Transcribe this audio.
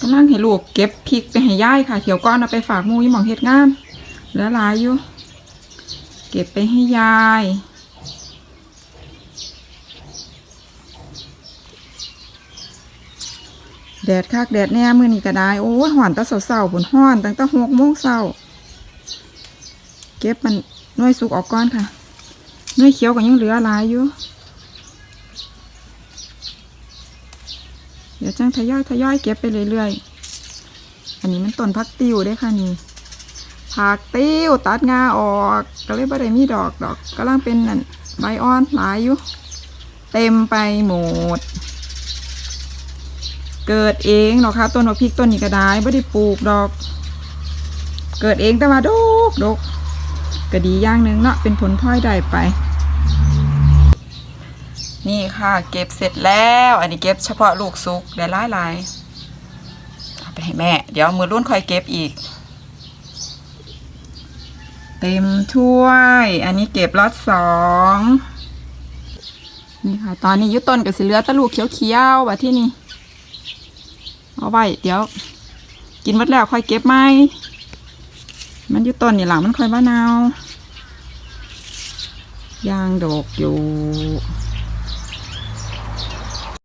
กำลังให้ลูกเก็บพริกไปให้ย่ายค่ะเถียวก้อนเอาไปฝากมูยี่หมองเฮ็ดงานเหลือหลายอยู่ เก็บไปให้ยาย แดดคักแดดแน่มือนี้ก็ได้ โอ้ยหอนตะเสาๆผุนห้อนตั้งแต่หกโมงเช้าเก็บมันน่วยสุกออกก่อนค่ะน่วยเขียวก็ยังเหลือหลายอยู่ เดี๋ยวจังทยอยทยอยเก็บไปเรื่อยๆ อันนี้มันต้นพักติ้วได้ค่ะนี่ผักติ้วตัดงาออก ก็เลยบ่ได้มีดอกดอกกำลังเป็นนั่นใบอ่อนหลายอยู่ เต็มไปหมด เกิดเองเนาะค่ะต้นมะพริกต้นนี้ก็ได้ไม่ได้ปลูกดอก เกิดเองแต่ว่าดกดกก็ดีอย่างหนึ่งเนาะเป็นผลพลอยได้ไป นี่ค่ะ เก็บเสร็จแล้ว อันนี้เก็บเฉพาะลูกซุกได้หลายหลายๆเอาไปให้แม่ เดี๋ยวมือรุ่นคอยเก็บอีก เต็มถ้วย อันนี้เก็บล็อตสองนี่ค่ะ ตอนนี้ยุต้นกับสิเลือตะลูกเขียวๆแบบที่นี่เอาไว้เดี๋ยว กินหมดแล้วค่อยเก็บไหมมันยู่ต้นนี่หลังมันค่อยมะนาวยางดกอยู่